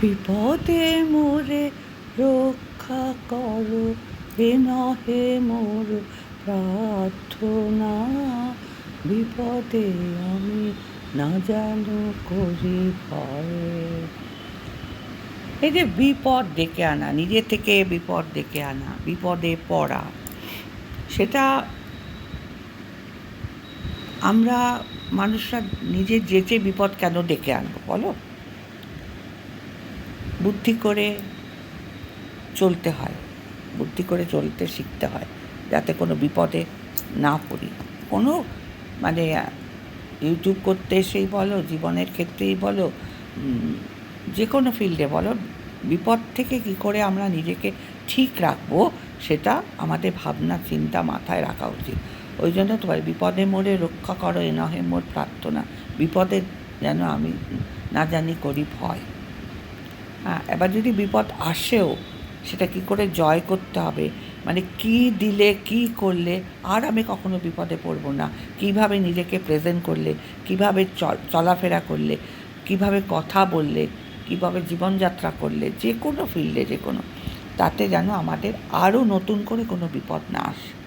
বিপদে মোরে রক্ষা করো হে নহে মোর প্রার্থনা। বিপদে আমি না জানো করি ভয়। এই যে বিপদ ডেকে আনা, নিজে থেকে বিপদ ডেকে আনা, বিপদে পড়া, সেটা আমরা মানুষরা নিজের যেচে বিপদ কেন ডেকে আনব বলো? বুদ্ধি করে চলতে হয় বুদ্ধি করে চলতে শিখতে হয় যাতে কোনো বিপদে না পড়ি। কোনো মানে ইউটিউব করতে এসেই বলো জীবনের ক্ষেত্রেই বলো যে কোনো ফিল্ডে বলো বিপদ থেকে কি করে আমরা নিজেকে ঠিক রাখব সেটা আমাদের ভাবনা চিন্তা মাথায় রাখা উচিত। ওই জন্য তো বলে, বিপদে মোড়ে রক্ষা করো এ নহে মোর প্রার্থনা। বিপদে যেন আমি না জানি করি ভয়। হ্যাঁ এবার যদি বিপদ আসেও সেটা কি করে জয় করতে হবে? মানে কি দিলে, কি করলে? আর আমি কখনো বিপদে পড়ব না। কীভাবে নিজেকে প্রেজেন্ট করলে? কীভাবে চল, চলাফেরা করলে? কীভাবে কথা বললে? কীভাবে জীবনযাত্রা করলে? যে কোনো ফিল্ডে, যে কোনো। তাতে যেন আমাদের আরও নতুন করে কোনো বিপদ না আসে।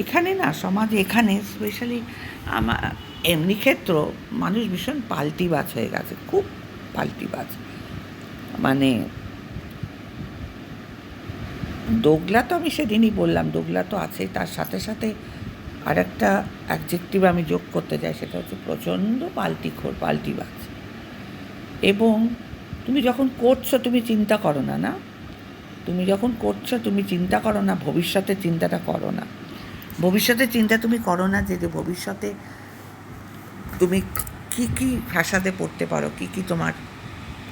এখানে না, সমাজে এখানে স্পেশালি আমার এমনি ক্ষেত্র মানুষ ভীষণ পাল্টিবাজ হয়ে গেছে। খুব পাল্টিবাজ মানে দোগলা তো আমি সেদিনই বললাম, দোগলা তো আছে, তার সাথে সাথে আর একটা আমি যোগ করতে চাই, সেটা হচ্ছে প্রচণ্ড পাল্টিখোর, পাল্টিবাজ। এবং তুমি যখন করছ, তুমি চিন্তা করো না না? তুমি যখন করছ, তুমি চিন্তা করো না, ভবিষ্যতে চিন্তাটা করো না। ভবিষ্যতে চিন্তা তুমি করো না যে যে ভবিষ্যতে তুমি কি কি ভাষাতে পড়তে পারো, কি কি তোমার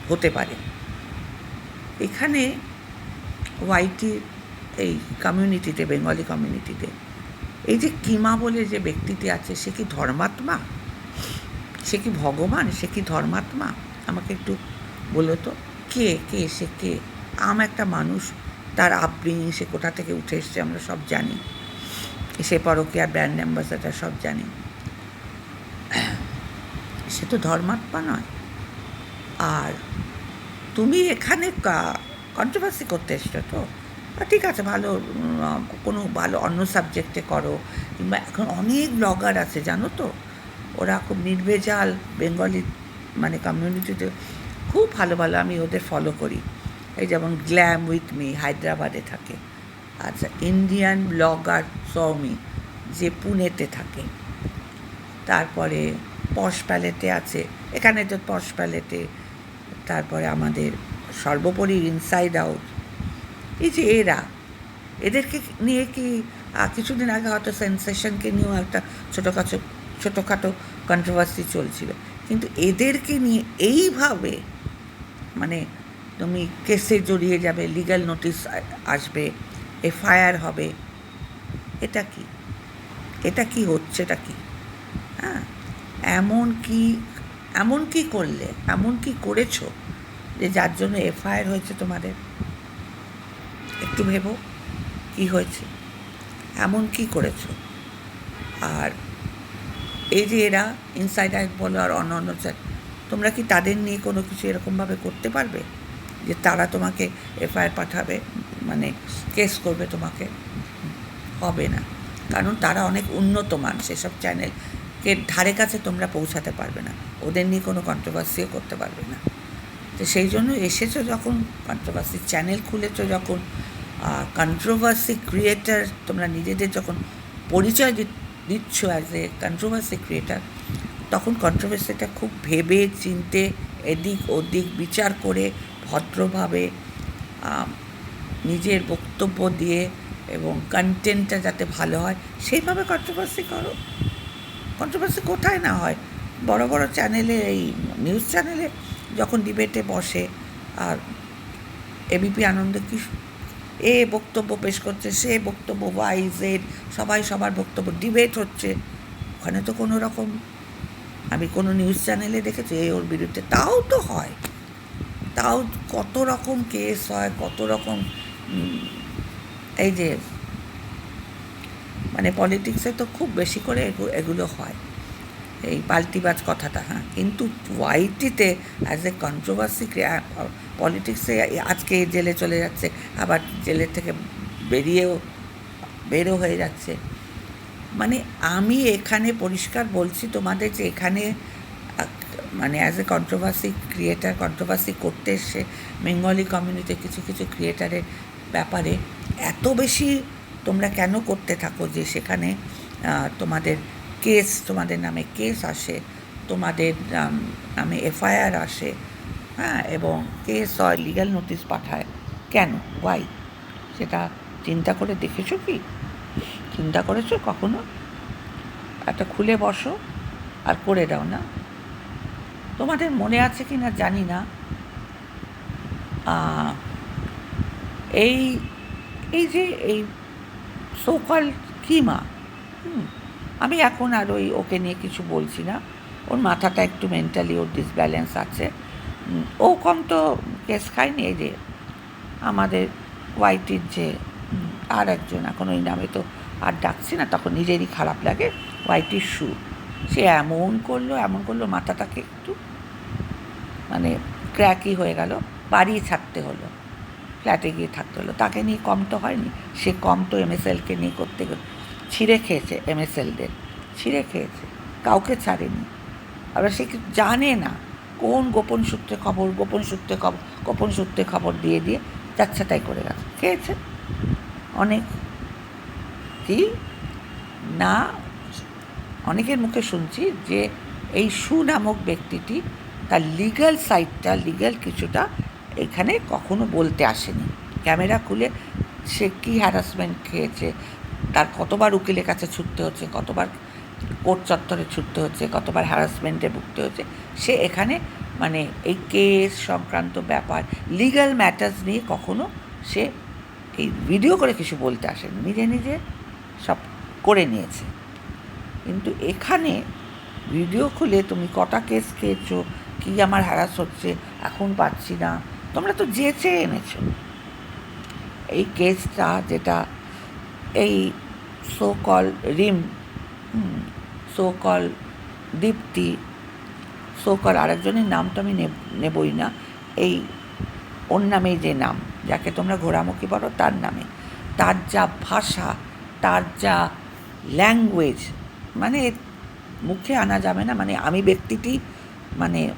হতে পারে। এখানে ওয়াইটি এই কমিউনিটিতে বেঙ্গলি কমিউনিটিতে এই যে কিমা বলে যে ব্যক্তিটি আছে, সে কি ধর্মাত্মা? সে কি ভগবান? সে কি ধর্মাত্মা? আমাকে একটু বলো তো, কে কে, সে কে? আম একটা মানুষ, তার আপব্রিঙিং সে কোথা থেকে উঠে এসছে আমরা সব জানি। সে পরকীয়ার ব্র্যান্ড অ্যাম্বাসাডার সব জানি। সে তো ধর্মাত্মা নয়। আর তুমি এখানে কন্ট্রোভার্সি করতে এসছো তো? ঠিক আছে, ভালো কোনো ভালো অন্য সাবজেক্টে করো, কিংবা এখন অনেক ব্লগার আছে, জানো তো? ওরা খুব নির্ভেজাল বেঙ্গলি মানে কমিউনিটিতে খুব ভালো ভালো, আমি ওদের ফলো করি। এই যেমন গ্ল্যাম উইথ মি হায়দ্রাবাদে থাকে। আচ্ছা ইন্ডিয়ান ব্লগার সৌমি যে পুনেতে থাকে। তারপরে পশ প্যালেটে আছে। এখানে তো পশ প্যালেটে তারপরে আমাদের সর্বোপরি ইনসাইড আউট এই যে এরা, এদেরকে নিয়ে কি কিছুদিন আগে হয়তো সেন্সেশনকে নিয়েও একটা ছোটোখাটো ছোটোখাটো কন্ট্রোভার্সি চলছিল। কিন্তু এদেরকে নিয়ে এইভাবে মানে তুমি কেসে জড়িয়ে যাবে লিগ্যাল নোটিশ আসবে, এফআইআর হবে, এটা কি? এটা কি হচ্ছে? এটা কি? হ্যাঁ এমন কি এমন কি করলে, এমন কি করেছ যে যার জন্য এফআইআর হয়েছে তোমাদের? একটু ভেবো কি হয়েছে, এমন কি করেছ? আর এই যে এরা ইনসাইড আউট বলো আর অন্য অন্য তোমরা কি তাদের নিয়ে কোনো কিছু এরকমভাবে করতে পারবে? যে তারা তোমাকে এফআইআর পাঠাবে মানে কেস করবে তোমাকে? হবে না। কারণ তারা অনেক উন্নত মান সেসব চ্যানেলকে ধারে কাছে তোমরা পৌঁছাতে পারবে না। ওদের নিয়ে কোনো কন্ট্রোভার্সিও করতে পারবে না। তো সেই জন্য এসেছ যখন কন্ট্রোভার্সি চ্যানেল খুলেছো যখন কন্ট্রোভার্সি ক্রিয়েটার তোমরা নিজেদের যখন পরিচয় দিচ্ছ অ্যাজ এ কন্ট্রোভার্সি ক্রিয়েটার তখন কন্ট্রোভার্সিটা খুব ভেবে চিনতে এদিক ওদিক বিচার করে ভদ্রভাবে নিজের বক্তব্য দিয়ে এবং কন্টেন্টটা যাতে ভালো হয়, সেইভাবে কন্ট্রোভার্সি করো। কন্ট্রোভার্সি কোথায় না হয়। বড় বড় চ্যানেলে এই নিউজ চ্যানেলে যখন ডিবেটে বসে, আর এবিপি আনন্দ কি এ বক্তব্য পেশ করছে, সে বক্তব্য ওয়াই জেড সবাই সবার বক্তব্য ডিবেট হচ্ছে। ওখানে তো কোনো রকম, আমি কোনো নিউজ চ্যানেলে দেখেছি এ ওর বিরুদ্ধে। তাও তো হয়। তাও কত রকম কেস হয়, কত রকম এই যে মানে পলিটিক্সে তো খুব বেশি করে এগু- এগুলো হয়। এই পাল্টিবাজ কথাটা হ্যাঁ। কিন্তু ওয়াইটিতে অ্যাজ এ কন্ট্রোভার্সি পলিটিক্সে আজকে জেলে চলে যাচ্ছে, আবার জেলের থেকে বেরিয়েও, বেরো হয়ে যাচ্ছে। মানে আমি এখানে পরিষ্কার বলছি তোমাদের যে এখানে মানে as a controversy creator controversy করতে এসে বেঙ্গলি কমিউনিটি কিছু কিছু ক্রিয়েটারের ব্যাপারে এত বেশি তোমরা কেন করতে থাকো যে সেখানে তোমাদের কেস, তোমাদের নামে কেস আসে, তোমাদের নাম এফআইআর আসে হ্যাঁ এবং কেস হয় লিগ্যাল নোটিশ পাঠায়, কেন? ওয়াই সেটা চিন্তা করে দেখেছ কি? চিন্তা করেছ কখনো? একটা খুলে বসো আর করে দাও না। তোমাদের মনে আছে কি না জানি না। এই এই যে এই সোকল কিমা? আমি এখন আর ওই ওকে নিয়ে কিছু বলছি না। ওর মাথাটা একটু মেন্টালি ওর ডিসব্যালেন্স আছে। ও কম তো কেস খায়নি এই যে আমাদের ওয়াইটির যে আর একজন, এখন ওই নামে তো আর ডাকছি না, তখন নিজেরই খারাপ লাগে। ওয়াইটির শু সে এমন করল এমন করল, মাথাটাকে একটু মানে ক্র্যাকই হয়ে গেল বাড়ি ছাড়তে হলো। ফ্ল্যাটে গিয়ে থাকতে হলো। তাকে নিয়ে কম তো হয়নি। সে কম তো এমএসএলকে নিয়ে করতে ছিঁড়ে খেয়েছে এমএসএলদের। ছিঁড়ে খেয়েছে। কাউকে ছাড়েনি। আবার সে জানে না কোন গোপন সূত্রে খবর, গোপন সূত্রে খবর গোপন সূত্রে খবর দিয়ে দিয়ে যাচ্ছে তাই করে গেছে। খেয়েছে। অনেক কি? না, অনেকের মুখে শুনছি যে এই সু নামক ব্যক্তিটি তার লিগ্যাল সাইডটা লিগ্যাল কিছুটা এখানে কখনো বলতে আসেনি। ক্যামেরা খুলে সে কী হ্যারাসমেন্ট খেয়েছে, তার কতবার উকিলের কাছে ছুটতে হচ্ছে, কতবার কোর্ট চত্বরে ছুটতে হচ্ছে, কতবার হ্যারাসমেন্টে ভুগতে হচ্ছে, সে এখানে মানে এই কেস সংক্রান্ত ব্যাপার লিগ্যাল ম্যাটার্স নিয়ে কখনো সে এই ভিডিও করে কিছু বলতে আসেনি, নিজে নিজে সব করে নিয়েছে। কিন্তু এখানে ভিডিও খুলে তুমি কটা কেস খেয়েছো, কী আমার হ্যারাস হচ্ছে, এখন পাচ্ছি না। তোমরা তো যেচে এনেছো। এই কেসটা যেটা, এই সোকল রিম সোকল দীপ্তি সোকল আরেকজনের নাম তো আমি নেব- নেবই না, এই ওর নামেই যে নাম, যাকে তোমরা ঘোরামুখী বলো তার নামে। তার যা ভাষা, তার যা ল্যাঙ্গুয়েজ মানে মুখে আনা যাবে না মানে আমি ব্যক্তিটি মানে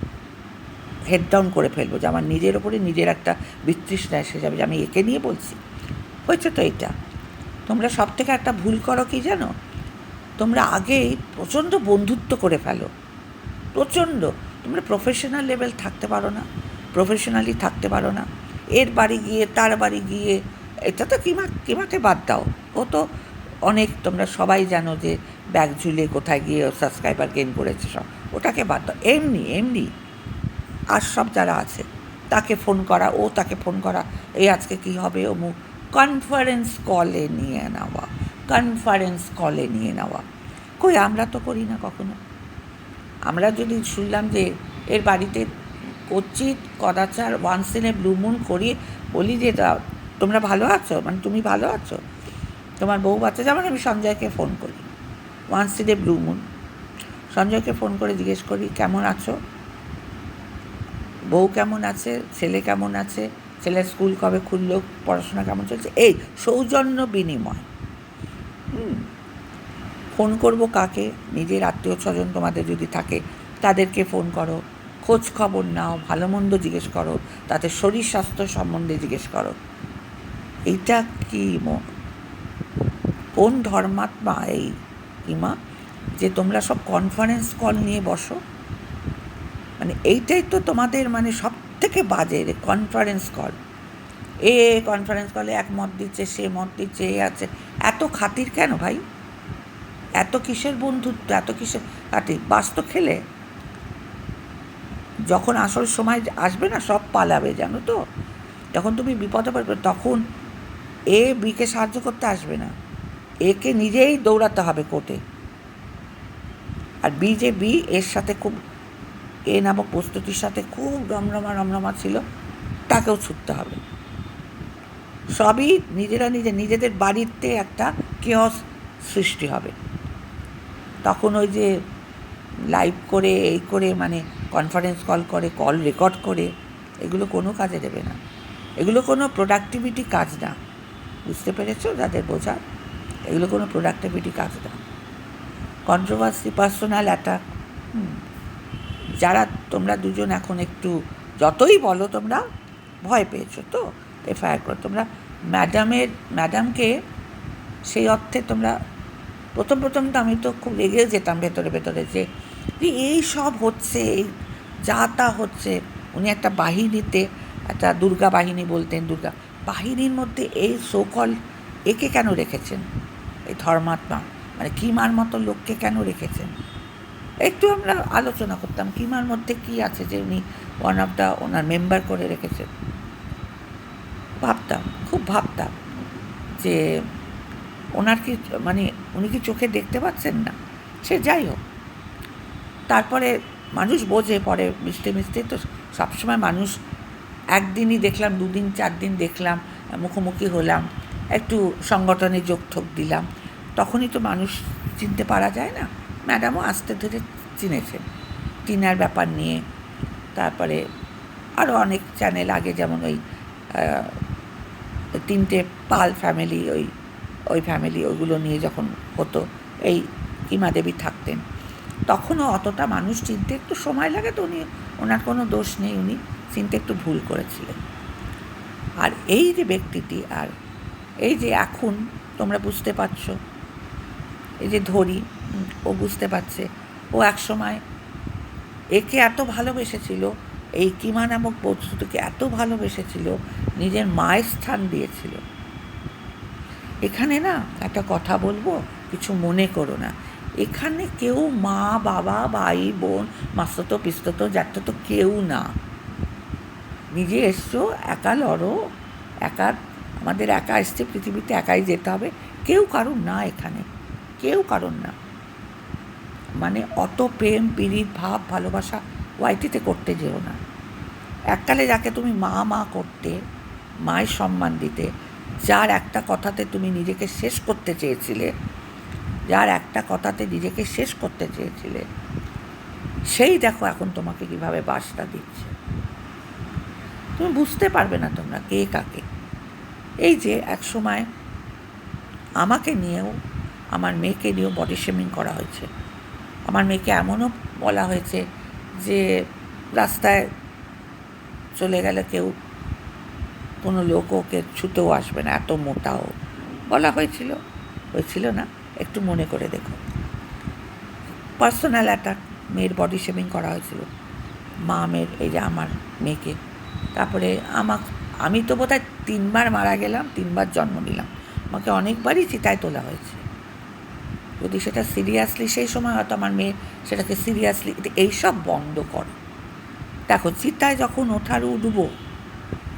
হেড ডাউন করে ফেলব যে আমার নিজের ওপরে নিজের একটা বিতৃষ্ণা এসে যাবে যে আমি একে নিয়ে বলছি। হয়েছে তো এটা। তোমরা সব থেকে একটা ভুল করো কি জানো? তোমরা আগেই প্রচণ্ড বন্ধুত্ব করে ফেলো। প্রচণ্ড। তোমরা প্রফেশনাল লেভেল থাকতে পারো না। প্রফেশনালি থাকতে পারো না। এর বাড়ি গিয়ে, তার বাড়ি গিয়ে, এটা তো কিমা কিমাকে বাদ দাও। ও তো অনেক, তোমরা সবাই জানো যে ব্যাগ ঝুলে কোথায় গিয়ে সাবস্ক্রাইবার গেন করেছে সব। ওটাকে বাদ দাও। এমনি এমনি। আর সব যারা আছে, তাকে ফোন করা, ও তাকে ফোন করা, এই আজকে কি হবে অমুক কনফারেন্স কলে নিয়ে নেওয়া কনফারেন্স কলে নিয়ে নেওয়া। কই আমরা তো করি না কখনো। আমরা যদি শুনলাম যে এর বাড়িতে কচিত, কদাচার ওয়ান্স ইন এ ব্লু যে তোমরা ভালো আছো? মানে তুমি ভালো আছো? তোমার বউ বাচ্চা? যেমন আমি সঞ্জয়কে ফোন করি once in a blue moon. সঞ্জয়কে phone করে জিজ্ঞেস করি, কেমন আছো? বউ কেমন আছে ছেলে কেমন আছে ছেলের স্কুল কবে খুললো পড়াশোনা কেমন চলছে? এই সৌজন্য বিনিময়। ফোন করব কাকে? নিজের আত্মীয় স্বজন তোমাদের যদি থাকে তাদেরকে ফোন করো। খোঁজ খবর নাও ভালো মন্দ জিজ্ঞেস করো তাদের শরীর স্বাস্থ্য সম্বন্ধে জিজ্ঞেস করো। এইটা কি কোন ধর্মাত্মা এই? ইমা যে তোমরা সব কনফারেন্স কল নিয়ে বসো। মানে এইটাই তো তোমাদের মানে সব থেকে বাজে কনফারেন্স কল এ কনফারেন্স কলে এক মত দিচ্ছে, সে মত দিচ্ছে, এ আছে। এত খাতির কেন ভাই? এত কিসের বন্ধুত্ব, এত কিসের খাতির? বাস তো খেলে। যখন আসল সময় আসবে না, সব পালাবে, জানো তো? যখন তুমি বিপদে পড়বে, তখন এ বিকে সাহায্য করতে আসবে না। একে নিজেই দৌড়াতে হবে কোর্টে। আর বি যে বি এর সাথে খুব এ নামক প্রস্তুতির সাথে খুব রমরমা রমরমা ছিল, তাকেও ছুটতে হবে। সবই নিজেরা নিজে, নিজেদের বাড়িতে একটা কেয়স সৃষ্টি হবে। তখন ওই যে লাইভ করে, এই করে মানে কনফারেন্স কল করে কল রেকর্ড করে, এগুলো কোনো কাজে দেবে না। এগুলো কোনো প্রোডাক্টিভিটি কাজ না। বুঝতে পেরেছ? যাদের বোঝা, এগুলো কোনো প্রোডাক্টিভিটি কাজ না। কন্ট্রোভার্সি পার্সোনাল অ্যাটাক যারা তোমরা দুজন এখন একটু যতই বলো তোমরা, ভয় পেয়েছ তো? এফআইআর করো। তোমরা ম্যাডামের ম্যাডামকে সেই অর্থে তোমরা প্রথম প্রথম তো আমি তো খুব রেগেও যেতাম ভেতরে ভেতরে যে, এই সব হচ্ছে, এই যা তা হচ্ছে। উনি একটা বাহিনীতে, একটা দুর্গা বাহিনী বলতেন, দুর্গা বাহিনীর মধ্যে এই সোকল একে কেন রেখেছেন? এই ধর্মাত্মা মানে কিমার মতো লোককে কেন রেখেছেন? একটু আমরা আলোচনা করতাম, কিমার মধ্যে কি আছে যে উনি one of the owner member করে রেখেছেন। ভাবতাম, খুব ভাবতাম যে ওনার কি মানে উনি কি চোখে দেখতে পাচ্ছেন না? সে যাই হোক। তারপরে মানুষ বোঝে, পরে মিশতে মিশতে তো সবসময় মানুষ একদিনই দেখলাম, দুদিন চার দিন দেখলাম, মুখোমুখি হলাম, একটু সংগঠনে যোগ ঠোক দিলাম। তখনই তো মানুষ চিনতে পারা যায় না। ম্যাডামও আস্তে ধীরে চিনেছেন। টিনার ব্যাপার নিয়ে। তারপরে আরও অনেক চ্যানেল আগে যেমন ওই তিনটে পাল ফ্যামিলি, ওই ওই ফ্যামিলি ওইগুলো নিয়ে যখন হতো, এই কিমা দেবী থাকতেন। তখনও অতটা মানুষ চিনতে একটু সময় লাগে তো উনি, ওনার কোনো দোষ নেই, উনি চিনতে একটু ভুল করেছিলেন। আর এই যে ব্যক্তিটি, আর এই যে এখন তোমরা বুঝতে পারছ, এই যে ধরি ও বুঝতে পারছে। ও এক সময় একে এত ভালোবেসেছিল, এই কিমা নামক বস্তুটিকে এত ভালোবেসেছিল, নিজের মায়ের স্থান দিয়েছিল। এখানে না একটা কথা বলব, কিছু মনে করো না। এখানে কেউ মা, বাবা, ভাই, বোন মাস্ততো পিস্ততো তো কেউ না। নিজে এসছো, একা লড়ো, একা, আমাদের একা এসছে, পৃথিবীতে একাই যেতে হবে। কেউ কারুর না এখানে। কেউ কারুর না। মানে অত প্রেম পিরিত ভাব, ভালোবাসা ওয়াইটিতে করতে যেও না। এককালে যাকে তুমি মা মা করতে, মায়ের সম্মান দিতে, যার একটা কথাতে তুমি নিজেকে শেষ করতে চেয়েছিলে, যার একটা কথাতে নিজেকে শেষ করতে চেয়েছিলে, সেই দেখো এখন তোমাকে কীভাবে বাসটা দিচ্ছে। তুমি বুঝতে পারবে না তোমরা কে কাকে। এই যে এক সময় আমাকে নিয়েও, আমার মেয়েকে নিয়েও বডি শেমিং করা হয়েছে। আমার মেয়েকে এমনও বলা হয়েছে যে রাস্তায় চলে গেলে কেউ কোনো লোক ওকে ছুতেও আসবে না, এত মোটাও। বলা হয়েছিল হয়েছিল না, একটু মনে করে দেখো। পার্সোনাল অ্যাটাক মেয়ের বডি শেমিং করা হয়েছিল। মা মেয়ের, এই যে আমার মেয়েকে। তারপরে আমাক, আমি তো বোধহয় তিনবার মারা গেলাম, তিনবার জন্ম নিলাম। আমাকে অনেকবারই চিতায় তোলা হয়েছে। যদি সেটা সিরিয়াসলি সেই সময় হয়তো আমার মেয়ে সেটাকে সিরিয়াসলি এইসব বন্ধ করো। দেখো চিতায় যখন ওঠার উঠবো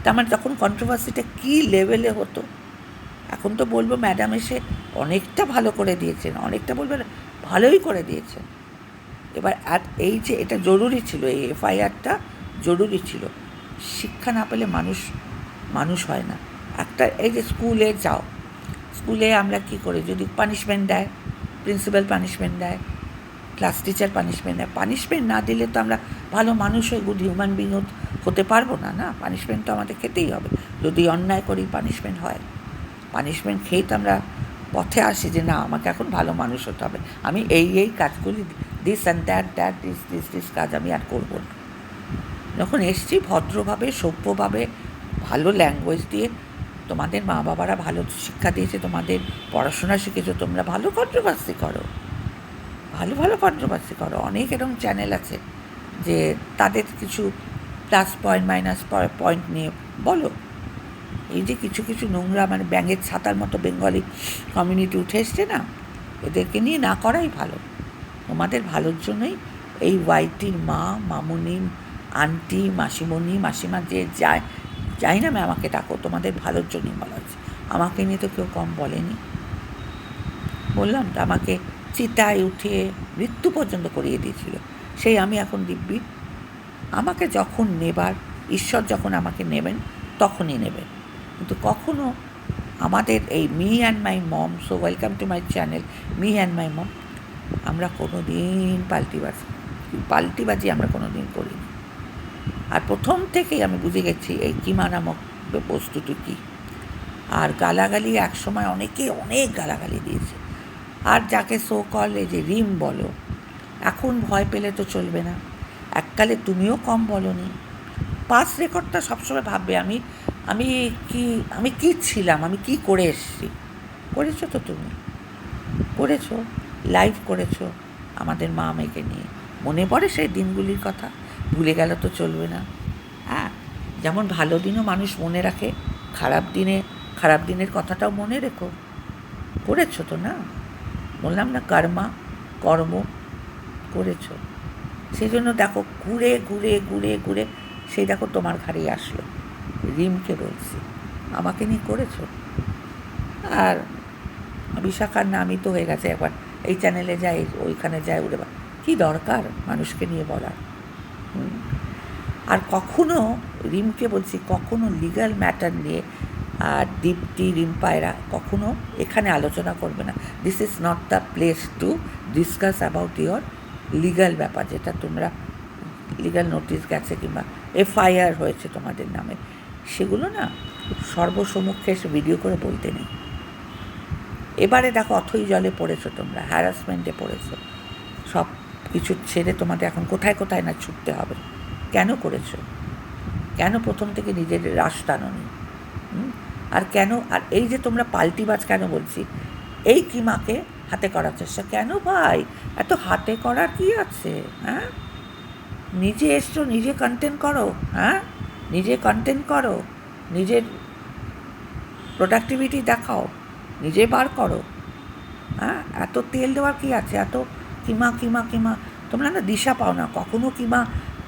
তা আমার তখন কন্ট্রোভার্সিটা কী লেভেলে হতো এখন তো বলব ম্যাডাম এসে অনেকটা ভালো করে দিয়েছেন অনেকটা বলবে না, ভালোই করে দিয়েছেন। এবার আর এই যে এটা জরুরি ছিল এই এফআইআরটা জরুরি ছিল শিক্ষা না পেলে মানুষ মানুষ হয় না। একটা এই যে স্কুলে যাও স্কুলে আমরা কি করি যদি পানিশমেন্ট দেয় প্রিন্সিপাল পানিশমেন্ট দেয় ক্লাস টিচার পানিশমেন্ট দেয়। পানিশমেন্ট না দিলে তো আমরা ভালো মানুষ হয়ে গুড হিউম্যান বিং হতে পারব না না? পানিশমেন্ট তো আমাদের খেতেই হবে। যদি অন্যায় করি পানিশমেন্ট হয়। পানিশমেন্ট খেয়েই তো আমরা পথে আসি যে, না, আমাকে এখন ভালো মানুষ হতে হবে। আমি এই এই কাজগুলি this and that that this this this কাজ আমি আর করব না। যখন এসছি, ভদ্রভাবে, সভ্যভাবে, ভালো ল্যাঙ্গুয়েজ দিয়ে তোমাদের মা বাবারা ভালো শিক্ষা দিয়েছে, তোমাদের পড়াশোনা শিখেছো, তোমরা ভালো কন্ট্রোভার্সি করো। ভালো ভালো কন্ট্রোভার্সি করো। অনেক এরকম চ্যানেল আছে যে তাদের কিছু প্লাস পয়েন্ট মাইনাস পয়েন্ট নিয়ে বলো। এই যে কিছু কিছু নোংরা মানে ব্যাঙের ছাতার মতো বেঙ্গলি কমিউনিটি উঠে এসছে না, এদেরকে নিয়ে না করাই ভালো। তোমাদের ভালোর জন্যই এই ওয়াইটির মা মামুনি আন্টি, মাসিমণি, মাসিমা যে যায় যাই না ম্যাম আমাকে ডাকো, তোমাদের ভালোর জন্যই বলা হচ্ছে আমাকে নিয়ে তো কেউ কম বলেনি। বললাম তো, আমাকে চিতায় উঠে মৃত্যু পর্যন্ত করিয়ে দিয়েছিল। সেই আমি এখন দিব্যি। আমাকে যখন নেবার, ঈশ্বর যখন আমাকে নেবেন, তখনই নেবেন। কিন্তু কখনো আমাদের এই me and my mom so welcome to my channel me and my mom আমরা কোনো দিন পাল্টিবার পাল্টিবাজি আমরা কোনো দিন করিনি। আর প্রথম থেকেই আমি বুঝে গেছি, এই কিমা নামক বস্তুটি কী? আর গালাগালি একসময় অনেকে অনেক গালাগালি দিয়েছে। আর যাকে সো কল এই যে রিম বলো, এখন ভয় পেলে তো চলবে না। এককালে তুমিও কম বলনি। পাস রেকর্ডটা সবসময় ভাববে, আমি আমি কি আমি কি ছিলাম, আমি কি করে এসেছি? করেছ তো তুমি? করেছ লাইভ করেছ আমাদের মা মেয়েকে নিয়ে। মনে পড়ে সেই দিনগুলির কথা? ভুলে গেলে তো চলবে না। হ্যাঁ যেমন ভালো দিনও মানুষ মনে রাখে, খারাপ দিনে, খারাপ দিনের কথাটাও মনে রেখো। করেছ তো না? বললাম না কর্মা, কর্ম করেছ। সেই জন্য দেখো ঘুরে ঘুরে ঘুরে ঘুরে, সেই দেখো তোমার ঘাড়েই আসলো। রিমকে বলছি, আমাকে নিয়ে করেছ? আর বিশাখার নামই তো হয়ে গেছে একবার, এই চ্যানেলে যাই, ওইখানে যায় উড়ে বা। কী দরকার মানুষকে নিয়ে বলার। আর কখনো রিমকে বলছি, কখনো লিগ্যাল ম্যাটার নিয়ে, আর দীপ্তি, রিম্পায়রা কখনো এখানে আলোচনা করবে না। This is not the place to discuss about your legal ব্যাপার, যেটা তোমরা লিগ্যাল নোটিশ গেছে কিংবা এফআইআর হয়েছে তোমাদের নামে। সেগুলো না সর্বসম্মুখে এসে ভিডিও করে বলতে নেই। এবারে দেখো, অথই জলে পড়েছো তোমরা হ্যারাসমেন্টে পড়েছো। সব কিছু ছেড়ে তোমাদের এখন কোথায় কোথায় না ছুটতে হবে। কেন করেছ? কেন প্রথম থেকে নিজের রাশ টানোনি? আর কেন, আর এই যে তোমরা পাল্টিবাজ কেন বলছি? এই কিমাকে হাতে করার চেষ্টা। কেন ভাই? এত হাতে করার কি আছে? হ্যাঁ? নিজে এসছো, নিজে কন্টেন্ট করো হ্যাঁ? নিজে কন্টেন্ট করো, নিজের প্রোডাক্টিভিটি দেখাও, নিজে বার করো হ্যাঁ? এত তেল দেওয়ার কি আছে? এত কিমা কিমা কিমা। তোমরা না দিশা পাও না। কখনো কিমা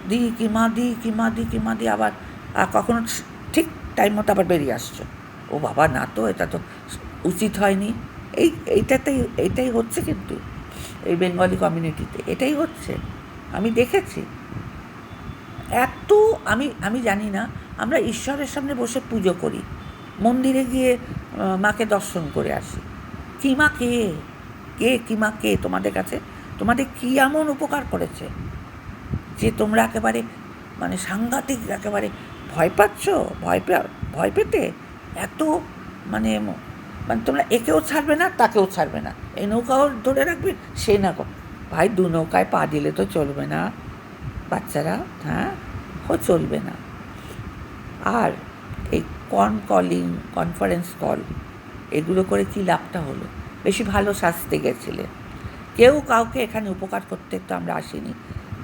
দি কিমা দি কিমা দি কিমা দি, আবার আর কখনো ঠিক টাইম মতো আবার বেরিয়ে আসছো। ও বাবা, না তো, এটা তো উচিত হয়নি। এই এইটাতেই এইটাই হচ্ছে কিন্তু এই বেঙ্গলি কমিউনিটিতে এটাই হচ্ছে। আমি দেখেছি। এত, আমি আমি জানি না, আমরা ঈশ্বরের সামনে বসে পুজো করি। মন্দিরে গিয়ে মাকে দর্শন করে আসি। কি মা কে? কে কি মা কে তোমাদের কাছে? তোমাদের কী এমন উপকার করেছে? যে তোমরা একেবারে মানে সাংঘাতিক একেবারে ভয় পাচ্ছ? ভয় পে, ভয় পেতে? এত মানে মানে তোমরা একেও ছাড়বে না, তাকেও ছাড়বে না। এই নৌকাও ধরে রাখবে, সে না ভাই দু নৌকায় পা দিলে তো চলবে না। বাচ্চারা হ্যাঁ? ও চলবে না। আর এই কন কলিং কনফারেন্স কল এগুলো করে কি লাভটা হলো? বেশি ভালো শাস্তে গেছিলে। কেউ কাউকে এখানে উপকার করতে তো আমরা আসিনি।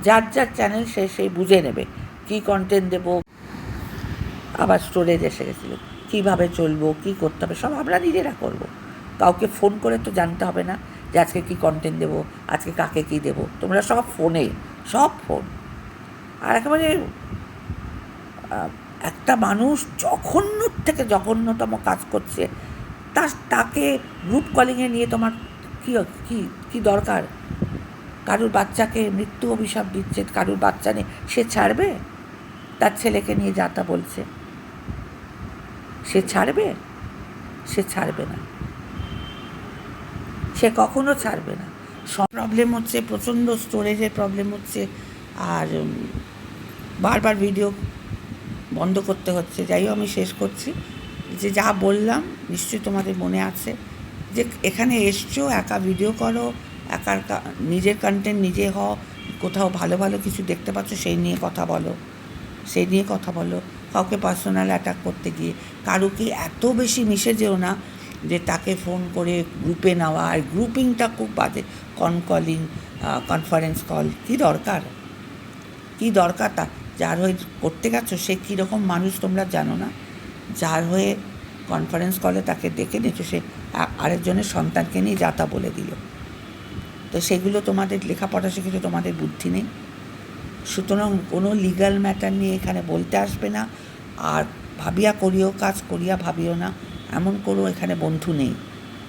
যার যার চ্যানেল সে সেই বুঝে নেবে কী কন্টেন্ট দেবো। আবার স্টোরেজ এসে গেছিল। কীভাবে চলবো, কী করতে হবে, সব আমরা নিজেরা করব। কাউকে ফোন করে তো জানতে হবে না যে আজকে কী কন্টেন্ট দেবো, আজকে কাকে কী দেবো। তোমরা সব ফোনে সব ফোন আর একেবারে একটা মানুষ জঘন্য থেকে জঘন্যতম কাজ করছে তা তাকে গ্রুপ কলিংয়ে নিয়ে তোমার কী কী কী দরকার? কারুর বাচ্চাকে মৃত্যু অভিশাপ দিচ্ছে, কারুর বাচ্চা নেই সে ছাড়বে? তার ছেলেকে নিয়ে যাতা বলছে। সে ছাড়বে? সে ছাড়বে না। সে কখনো ছাড়বে না। সব প্রবলেম হচ্ছে, প্রচণ্ড স্টোরেজের প্রবলেম হচ্ছে, আর বারবার ভিডিও বন্ধ করতে হচ্ছে। যাই হোক, আমি শেষ করছি। যে যা বললাম, নিশ্চয়ই তোমাদের মনে আছে। যে এখানে এসছো, একা ভিডিও করো, একার নিজের কন্টেন্ট নিজে হও, কোথাও ভালো ভালো কিছু দেখতে পাচ্ছ, সেই নিয়ে কথা বলো। সেই নিয়ে কথা বলো। কাউকে পার্সোনাল অ্যাটাক করতে গিয়ে। কারোকে এত বেশি মিশে যেও না যে তাকে ফোন করে গ্রুপে নেওয়া। আর গ্রুপিংটা খুব বাজে। কন কলিং কনফারেন্স কল কী দরকার? কী দরকার তা? যার হয়ে করতে গেছো, সে কীরকম মানুষ তোমরা জানো না? যার হয়ে কনফারেন্স কলে তাকে ডেকে নিয়েছো সে আরেকজনের সন্তানকে নিয়ে যাতা বলে দিল। তো সেগুলো তোমাদের লেখাপড়া শিখেছো, তোমাদের বুদ্ধি নেই। সুতরাং কোনো লিগ্যাল ম্যাটার নিয়ে এখানে বলতে আসবে না, আর ভাবিয়া করিও, কাজ করিয়া ভাবিও না, এমন কোনো এখানে বন্ধু নেই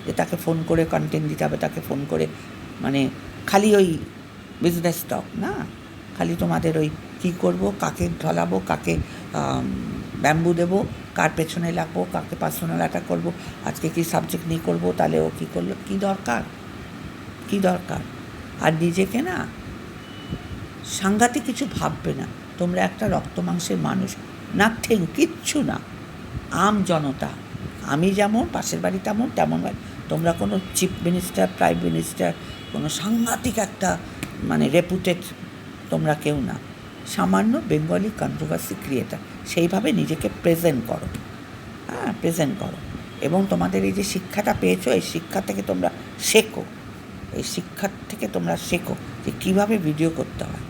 যে তাকে ফোন করে কন্টেন্ট দিতে হবে, তাকে ফোন করে মানে খালি ওই বিজনেস টক না। খালি তোমাদের ওই কী করব, কাকে ঢলাবো, কাকে ব্যাম্বু দেবো, কার পেছনে লাগবো, কাকে পার্সোনাল অ্যাটাক করব, আজকে কী সাবজেক্ট নিয়ে করব, তাহলে ও কী করল, কী দরকার? কী দরকার? আর নিজেকে না সাংঘাতিক কিছু ভাববে না। তোমরা একটা রক্ত মাংসের মানুষ নাথিং কিচ্ছু না। আম জনতা। আমি যেমন, পাশের বাড়ি তেমন তেমন বাড়ি। তোমরা কোনো চিফ মিনিস্টার প্রাইম মিনিস্টার কোনো সাংঘাতিক একটা মানে রেপুটেড তোমরা কেউ না। সামান্য বেঙ্গলি কন্ট্রোভার্সি ক্রিয়েটার সেইভাবে নিজেকে প্রেজেন্ট করো। হ্যাঁ প্রেজেন্ট করো। এবং তোমাদের এই যে শিক্ষাটা পেয়েছ, এই শিক্ষা থেকে তোমরা শেখো। এই শিক্ষার থেকে তোমরা শেখো যে কীভাবে ভিডিও করতে হয়।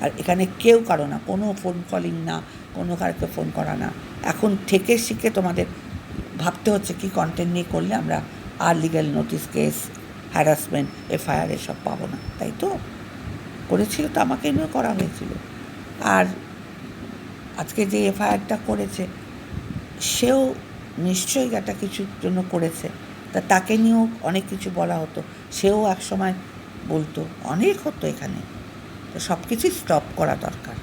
আর এখানে কেউ কারও না, কোনো ফোন কলিং না, কোনো কারকে ফোন করা না। এখন থেকে শিখে তোমাদের ভাবতে হচ্ছে কি কন্টেন্ট নিয়ে করলে আমরা আর legal notice case harassment FIR এসব পাবো না। তাই তো? করেছিল তো আমাকে নিয়েও করা হয়েছিল। আর আজকে যে এফআইআরটা করেছে, সেও নিশ্চয়ই একটা কিছুর জন্য করেছে। তা তাকে নিয়েও অনেক কিছু বলা হতো। সেও এক সময় বলতো, অনেক হতো এখানে। তো সব কিছুই স্টপ করা দরকার।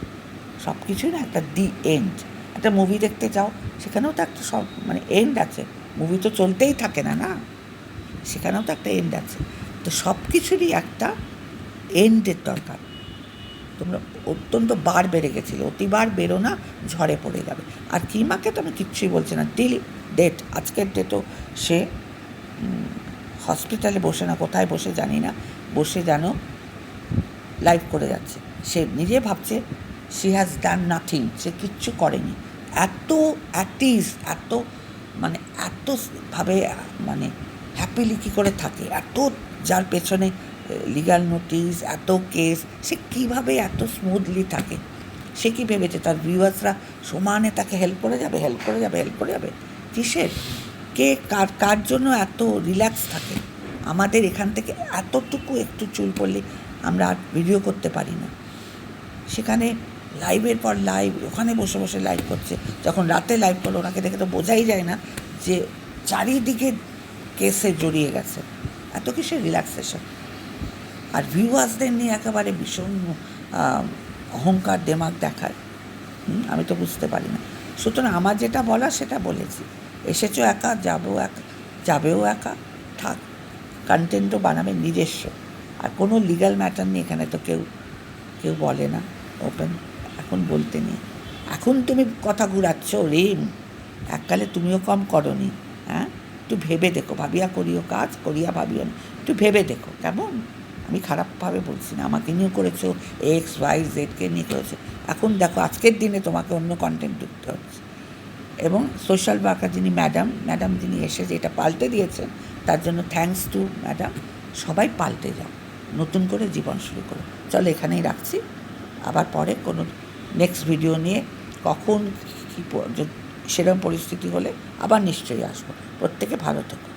সব কিছুই না একটা দি এন্ড একটা মুভি দেখতে যাও, সেখানেও তো একটা সব মানে এন্ড আছে। মুভি তো চলতেই থাকে না না? সেখানেও তো একটা এন্ড আছে। তো সব কিছুরই একটা এন্ডের দরকার। তোমরা অত্যন্ত বার বেড়ে গেছিল, অতিবার বেরো না, ঝড়ে পড়ে যাবে। আর কিমাকে তো আমি কিচ্ছুই বলছি না টিল ডেট আজকের ডেটও সে হসপিটালে বসে না, কোথায় বসে জানি না, বসে যেন লাইভ করে যাচ্ছে। সে নিজে ভাবছে শি হ্যাজ ডান নাথিং সে কিচ্ছু করেনি। এত অ্যাটিস এত মানে এতভাবে মানে হ্যাপিলি কী করে থাকে, এত যার পেছনে লিগাল নোটিশ এত কেস সে কীভাবে এত স্মুথলি থাকে? সে কী ভেবেছে? তার ভিউয়ার্সরা সমানে তাকে হেল্প করে যাবে হেল্প করে যাবে হেল্প করে যাবে? কিসের? কে কার কার জন্য এত রিল্যাক্স থাকে? আমাদের এখান থেকে এতটুকু একটু চুল পড়লে আমরা আর ভিডিও করতে পারি না। সেখানে লাইভের পর লাইভ ওখানে বসে বসে লাইভ করছে। যখন রাতে লাইভ করল, ওনাকে দেখে তো বোঝাই যায় না যে চারিদিকে কেসে জড়িয়ে গেছে। এত কিসের রিল্যাক্সেশন আর ভিউয়ার্সদের নিয়ে একেবারে ভীষণ অহংকার দেমাগ দেখায়। আমি তো বুঝতে পারি না। সুতরাং আমার যেটা বলা সেটা বলেছি। এসেছ একা, যাব একা, যাবেও একা, থাক। কন্টেন্টও বানাবে নিজস্ব। আর কোনো লিগাল ম্যাটার নিয়ে এখানে তো কেউ কেউ বলে না। ওপেন এখন বলতে নেই। এখন তুমি কথা ঘুরাচ্ছ, রেম। এককালে তুমিও কম করনি হ্যাঁ? একটু ভেবে দেখো। ভাবিয়া করিও কাজ, করিয়া ভাবিও না। একটু ভেবে দেখো, কেমন? আমি খারাপভাবে বলছি না, আমাকে নিয়েও করেছ এক্স ওয়াই জেডকে নিয়ে করেছ। এখন দেখো, আজকের দিনে তোমাকে অন্য কন্টেন্ট ঢুকতে হচ্ছে। এবং সোশ্যাল ওয়ার্কার যিনি ম্যাডাম ম্যাডাম যিনি এসে যে এটা পাল্টে দিয়েছেন, তার জন্য থ্যাঙ্কস টু ম্যাডাম। সবাই পাল্টে যাও, নতুন করে জীবন শুরু করো। চলো, এখানেই রাখছি। আবার পরে কোনো নেক্সট ভিডিও নিয়ে কখন কী সেরকম পরিস্থিতি হলে আবার নিশ্চয়ই আসব। প্রত্যেকে ভালো থেকো।